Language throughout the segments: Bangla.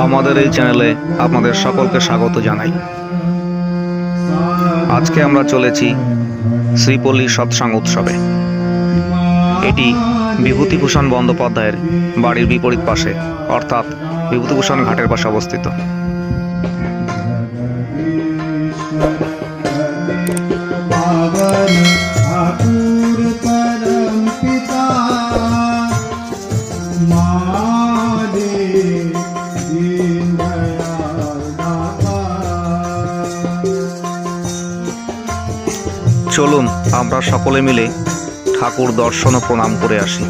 আমাদের এই চ্যানেলে আপনাদের সকলকে স্বাগত জানাই আজকে আমরা চলেছি শ্রীপল্লী সৎসাং উৎসবে এটি বিভূতিভূষণ বন্দ্যোপাধ্যায়ের বাড়ির বিপরীত পাশে, অর্থাৎ বিভূতিভূষণ ঘাটের পাশে অবস্থিত Thank you. চলুন আমরা সকলে মিলে ঠাকুর দর্শন ও প্রণাম করে আসি।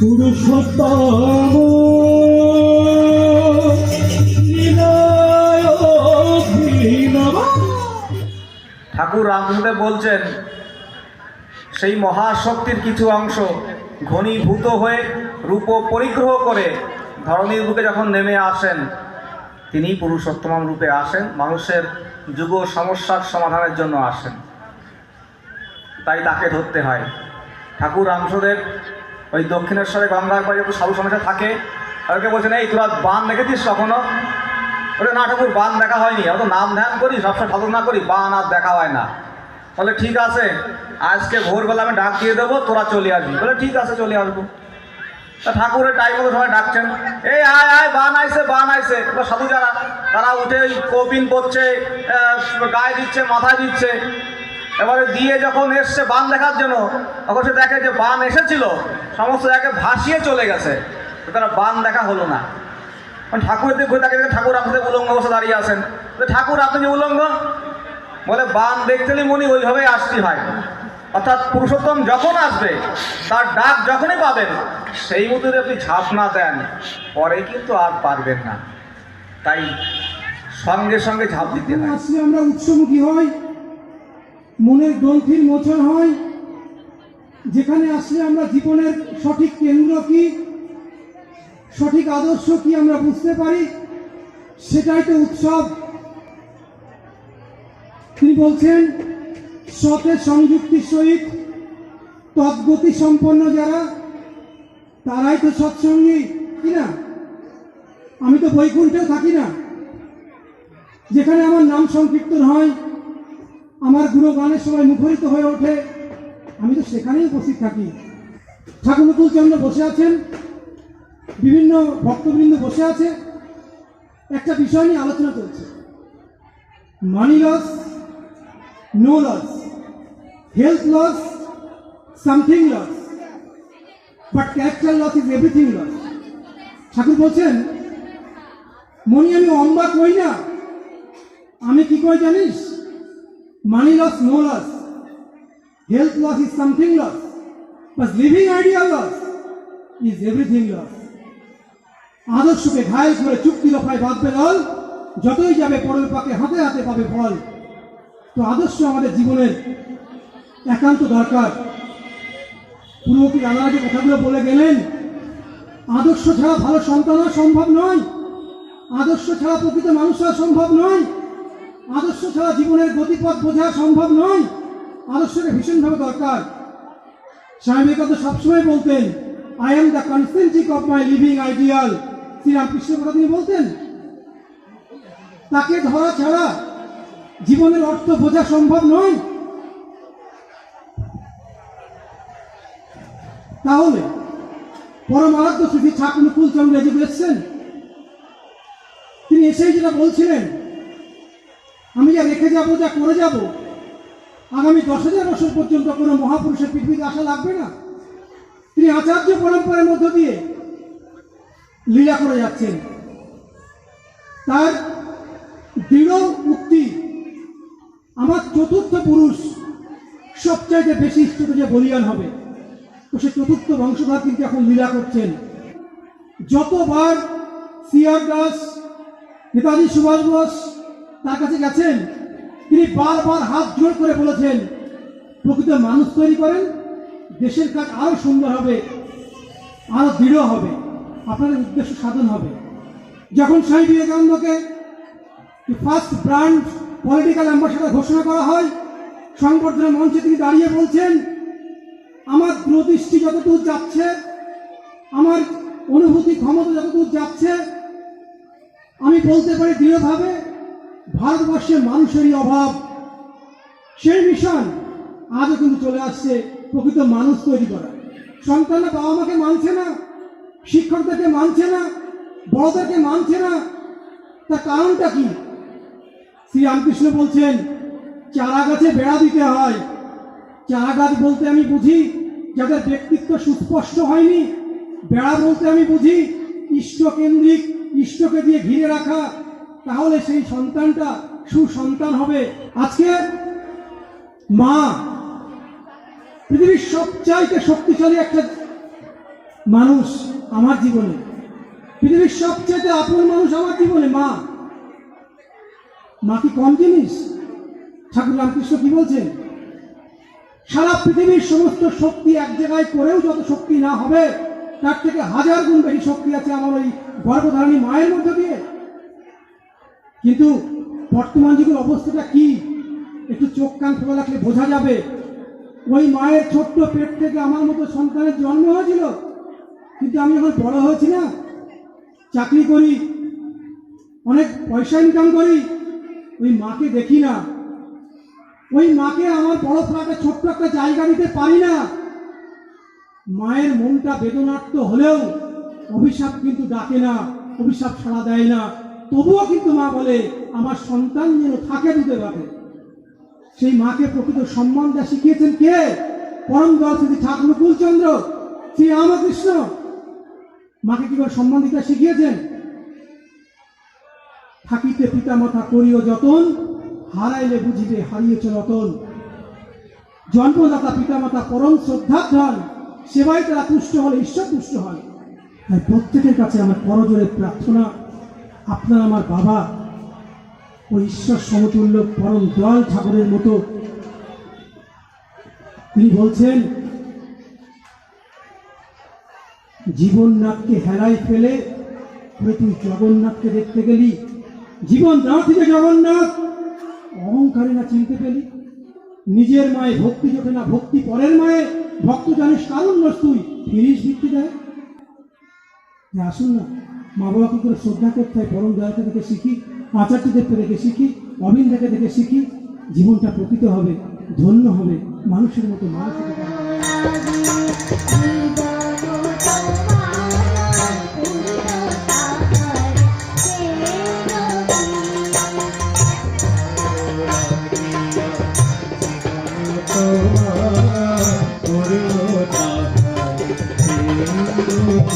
পুরুষোত্তম ঠাকুর রামদেব বলছেন সেই মহাশক্তির কিছু অংশ ঘনীভূত হয়ে রূপ পরিগ্রহ করে ধরণীর বুকে যখন নেমে আসেন তিনি পুরুষোত্তম রূপে আসেন, মানুষের যুগ সমস্যার সমাধানের জন্য আসেন। তাই তাকে ধরতে হয়। ঠাকুর রামসদেব ওই দক্ষিণেশ্বরে গঙ্গার পাড়ে একটু সাধু সমস্যা থাকে, তাদেরকে বলছেন, এই, তোরা বান দেখেছিস কখনো? ওটা না ঠাকুর, বান দেখা হয়নি। অত নাম ধ্যান করি, সবসময় না করি, বান আর দেখা হয় না। বলে, ঠিক আছে, আজকে ভোরবেলা আমি ডাক দিয়ে দেবো, তোরা চলে আসবি। বলে, ঠিক আছে, চলে আসব। তা ঠাকুরের টাইম মতো সবাই ডাকছেন। এই আয় আয় বান আইসে বান আইসে সাধু যারা তারা উঠে কপিন আহ, গায়ে দিচ্ছে মাথায় দিচ্ছে। এবারে দিয়ে যখন এসছে বান দেখার জন্য তখন সে দেখে যে বান এসেছিল সমস্ত জায়গায় ভাসিয়ে চলে গেছে। তারা বান দেখা হলো না। কারণ ঠাকুর দেখে তাকে ঠাকুর আপনাদের উলঙ্গ বসে দাঁড়িয়ে আছেন। ঠাকুর আপনি যে উলঙ্গ? বলে বান দেখতে হলে মনি ওইভাবেই আসতে হয় অর্থাৎ পুরুষোত্তম যখন আসবে, তার ডাক যখনই পাবেন, সেই মতো যদি আপনি ঝাঁপ না দেন, পরে কিন্তু আর পারবেন না। তাই সঙ্গে সঙ্গে ঝাঁপ দিতে আসলে আমরা উৎসমুখী হই, মনের গ্রন্থির মোচন হয় যেখানে আসলে আমরা জীবনের সঠিক কেন্দ্র কি, সঠিক আদর্শ কি আমরা বুঝতে পারি, সেটাই তো উৎসব। তিনি বলছেন সতের সংযুক্তির সহিত তদ্গতি সম্পন্ন যারা, তারাই তো সৎসঙ্গী, কি না? আমি তো বৈকুণ্ঠেও থাকি না। যেখানে আমার নাম সংকীর্তন হয়, আমার গুণগানের সময় মুখরিত হয়ে ওঠে, আমি তো সেখানেই উপস্থিত থাকি। ঠাকুরকুল চন্দ্র বসে আছেন, বিভিন্ন ভক্তবৃন্দ বসে আছে, একটা বিষয় নিয়ে আলোচনা চলছে। Money loss no loss. Health loss something loss but character loss is everything loss Thakur বলছেন মনি আমি অম্বা কই না? আমি কি কই জানিস? Money loss no loss health loss is something loss but living idea loss is everything loss আদর্শকে ঘায়ল করে চুক্তি রফায় বাঁধবে দল। যতই যাবে পরের পাকে হাতে হাতে পাবে ফল। তো আদর্শ আমাদের জীবনের একান্ত দরকার। পূর্ববর্তী দাদারা যে কথাগুলো বলে গেলেন, আদর্শ ছাড়া ভালো সন্তান সম্ভব নয়, আদর্শ ছাড়া প্রকৃত মানুষ সম্ভব নয়, আদর্শ ছাড়া জীবনের গতিপথ বোঝা সম্ভব নয়, আদর্শকে ভীষণভাবে দরকার। স্বামী বিবেকানন্দ সবসময় বলতেন I am the concentric of my living ideal শ্রীরামকৃষ্ণের কথা তিনি বলতেন, তাকে ধরা ছাড়া জীবনের অর্থ বোঝা সম্ভব নয় তাহলে পরম আরাধ্য শ্রী ঠাকুর কুলচন্দ্র এদিকে এসছেন তিনি এসেই যেটা বলছিলেন, আমি যা রেখে যাব, যা করে যাব, আগামী দশ হাজার বছর পর্যন্ত কোনো মহাপুরুষের পৃথিবীতে আসা লাগবে না। তিনি আচার্য পরম্পরার মধ্য দিয়ে লীলা করে যাচ্ছেন। তার দৃঢ় উক্তি, আমার চতুর্থ পুরুষ সবচাইতে বেশি ইষ্টত যে বলিয়ান হবে। সে চতুর্থ বংশধর কিন্তু এখন লীলা করছেন। যতবার সিআর দাস, নেতাজি সুভাষ বোস তার কাছে গেছেন, তিনি বারবার হাত জোর করে বলেছেন, প্রকৃত মানুষ তৈরি করেন, দেশের কাজ আরও সুন্দর হবে, আরও দৃঢ় হবে, আপনাদের উদ্দেশ্য সাধন হবে। যখন স্বামী বিবেকানন্দকে ফার্স্ট ব্র্যান্ড পলিটিক্যাল অ্যাম্বাসেডার ঘোষণা করা হয়, সংবর্ধনা মঞ্চে তিনি দাঁড়িয়ে বলছেন আমার দূরদৃষ্টি যতদূর যাচ্ছে, আমার অনুভূতি ক্ষমতা যতদূর যাচ্ছে, আমি বলতে পারি দৃঢ়ভাবে ভারতবর্ষে মানুষেরই অভাব। সেই মিশন আজও কিন্তু চলে আসছে প্রকৃত মানুষ তৈরি করা সন্তানরা বাবা মাকে মানছে না, শিক্ষকদেরকে মানছে না, বড়দেরকে মানছে না। তার কারণটা কি? শ্রী রামকৃষ্ণ বলছেন, চারা গাছে বেড়া দিতে হয়। চারা গাছ বলতে আমি বুঝি, যাদের ব্যক্তিত্ব সুস্পষ্ট হয়নি, বেড়া বলতে আমি বুঝি, ইষ্টকেন্দ্রিক, ইষ্টকে দিয়ে ঘিরে রাখা, তাহলে সেই সন্তানটা সুসন্তান হবে। আজকে মা পৃথিবীর সবচাইতে শক্তিশালী একটা মানুষ আমার জীবনে। পৃথিবীর সবচাইতে আপন মানুষ আমার জীবনে মা। মা কি কম জিনিস? ঠাকুর রামকৃষ্ণ কি বলছেন? সারা পৃথিবীর সমস্ত শক্তি এক জায়গায় করেও যত শক্তি না হবে, তার থেকে হাজার গুণ বেশি শক্তি আছে আমার ওই গর্ভধারণী মায়ের মধ্যে দিয়ে। কিন্তু বর্তমান যুগের অবস্থাটা কি? একটু চোখ কান খোলা রাখলে বোঝা যাবে। ওই মায়ের ছোট্ট পেট থেকে আমার মতো সন্তানের জন্ম হয়েছিল। কিন্তু আমি যখন বড় হয়েছি না, চাকরি করি, অনেক পয়সা ইনকাম করি, ওই মাকে দেখি না। ওই মাকে আমার বড় ফ্ল্যাটে ছোট্ট একটা জায়গা দিতে পারি না। মায়ের মনটা বেদনার্ত হলেও অভিশাপ কিন্তু ডাকে না, অভিশাপ ছাড়া দেয় না। তবুও কিন্তু মা বলে, আমার সন্তান যেন থাকে দিতে ভাবে সেই মাকে প্রকৃত সম্মান দেওয়া শিখিয়েছেন কে? পরম দল শ্রী ঠাকুর চন্দ্র শ্রী রামকৃষ্ণ। মাকে কি করে সম্মান দিতে শিখিয়েছেন? থাকিতে পিতামাতা করিও যতন হারাইলে বুঝিবে, হারিয়েছ রতন। জন্মদাতা পিতামাতা পরম শ্রদ্ধাধন সেবায় তারা তুষ্ট হলে, ঈশ্বর তুষ্ট হয়। তাই প্রত্যেকের কাছে আমার করজোরে প্রার্থনা, আপনার আমার বাবা ও ঈশ্বর সমতুল্য পরম দয়াল ঠাকুরের মতো। তিনি বলছেন জীবননাথকে হেলায় ফেলে তুই জগন্নাথকে দেখতে গেলি। জীবন দাও থেকে জগন্নাথ অহংকারে না চিনতে পেলি? নিজের মায়ে ভক্তি চোখে না, ভক্তি পরের মায়ে, ভক্ত জানিস কারণ নস তুই? ফিরিস ভিত্তি দেয়? যে আসুন না মা বাবাকে করে শ্রদ্ধা করতে হয়, পরম দয়াকে দেখে শিখি আচার্যদেবকে দেখে শিখি, অবিন্দাকে দেখে শিখি, জীবনটা প্রকৃত হবে, ধন্য হবে, মানুষের মতো মানুষ।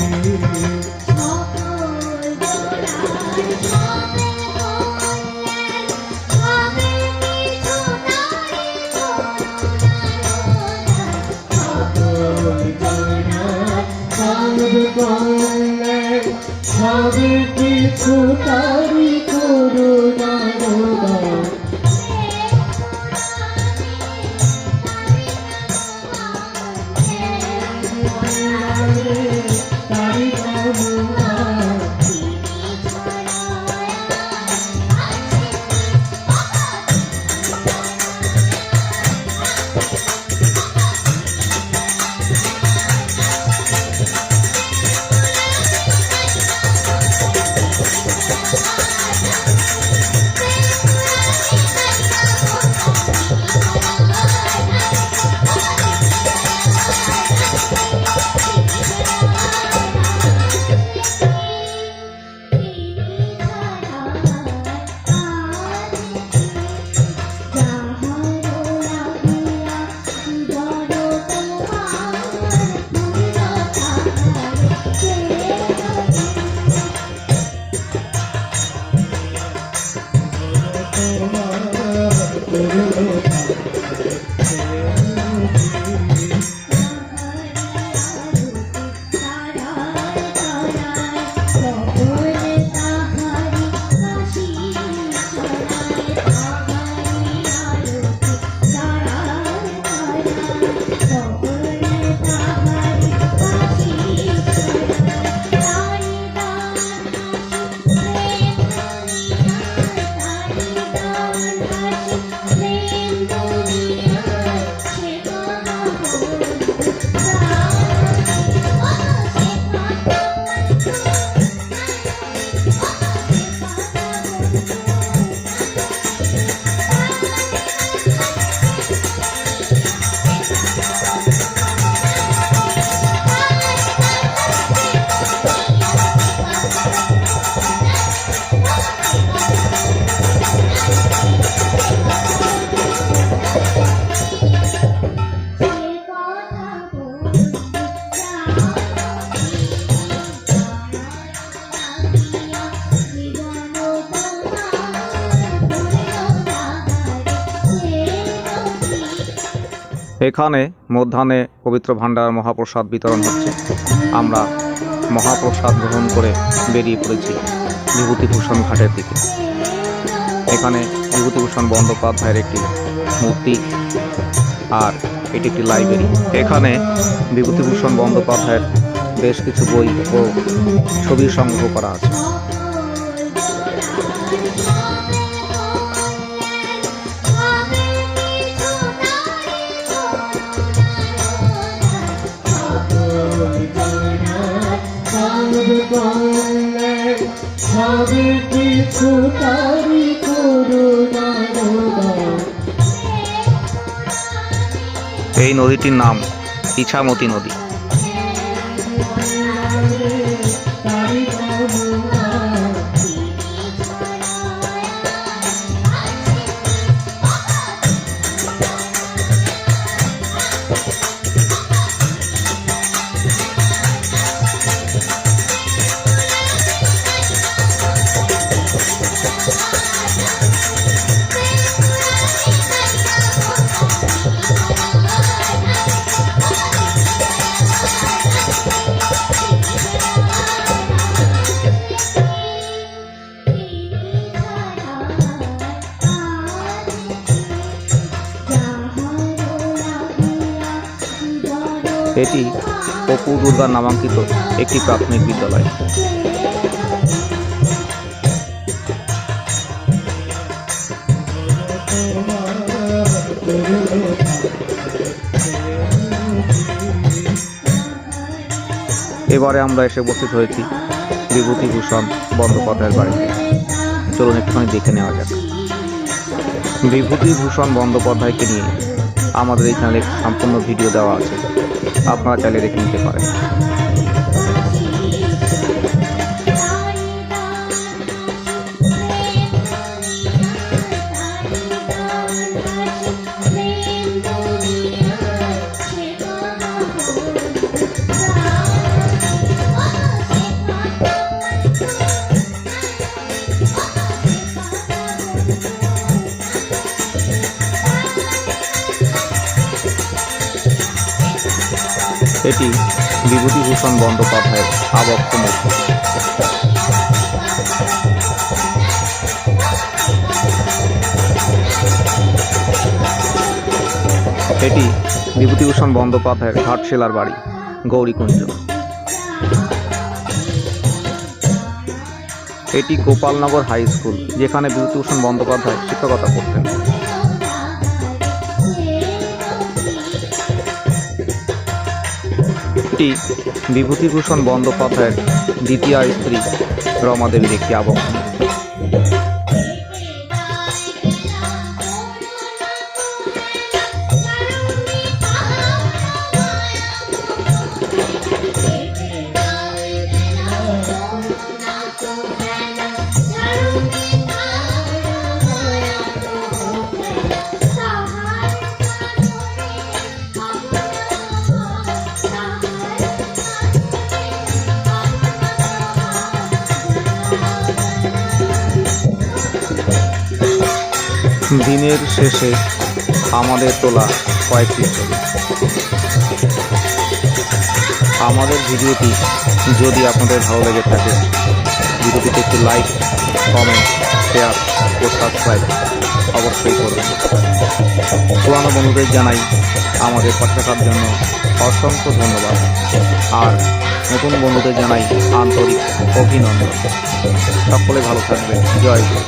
Thank you. এখানে মধ্যাহ্নে পবিত্র ভাণ্ডার মহাপ্রসাদ বিতরণ হচ্ছে। আমরা মহাপ্রসাদ গ্রহণ করে বেরিয়ে পড়েছি বিভূতিভূষণ ঘাটের দিকে। এখানে বিভূতিভূষণ বন্দ্যোপাধ্যায়ের একটি মূর্তি আর এটি একটি লাইব্রেরি। এখানে বিভূতিভূষণ বন্দ্যোপাধ্যায়ের বেশ কিছু বই ও ছবি সংগ্রহ করা আছে। এই নদীটির নাম ইছামতি নদী। এটি অপু দুর্গা নামাঙ্কিত একটি প্রাথমিক বিদ্যালয়। এবারে আমরা এসে উপস্থিত হয়েছি বিভূতিভূষণ বন্দ্যোপাধ্যায়ের বাড়িতে। চলুন একটুখানি দেখে নেওয়া যাক। বিভূতিভূষণ বন্দ্যোপাধ্যায়কে নিয়ে আমাদের এই চ্যানেলে সম্পূর্ণ ভিডিও দেওয়া আছে। আপনারা চাইলে দেখে নিতে পারেন। এটি বিভূতিভূষণ বন্দ্যোপাধ্যায়ের আবক্ষ মুখ এটি বিভূতিভূষণ বন্দ্যোপাধ্যায়ের ঘাটশিলার বাড়ি, গৌরীকুঞ্জ। এটি গোপালনগর হাই স্কুল, যেখানে বিভূতিভূষণ বন্দ্যোপাধ্যায় শিক্ষকতা করতেন। এটি বিভূতিভূষণ বন্দ্যোপাধ্যায়ের দ্বিতীয় স্ত্রী রমাদেবীর একটি আবক্ষ দিনের শেষে আমাদের তোলা কয়েকটি ছবি। আমাদের ভিডিওটি যদি আপনাদের ভালো লেগে থাকে, ভিডিওটিতে একটি লাইক, কমেন্ট, শেয়ার ও সাবস্ক্রাইব অবশ্যই করবেন। পুরানো বন্ধুদের জানাই আমাদের পাশে থাকার জন্য অসংখ্য ধন্যবাদ। আর নতুন বন্ধুদের জানাই আন্তরিক অভিনন্দন। সকলে ভালো থাকবেন। জয়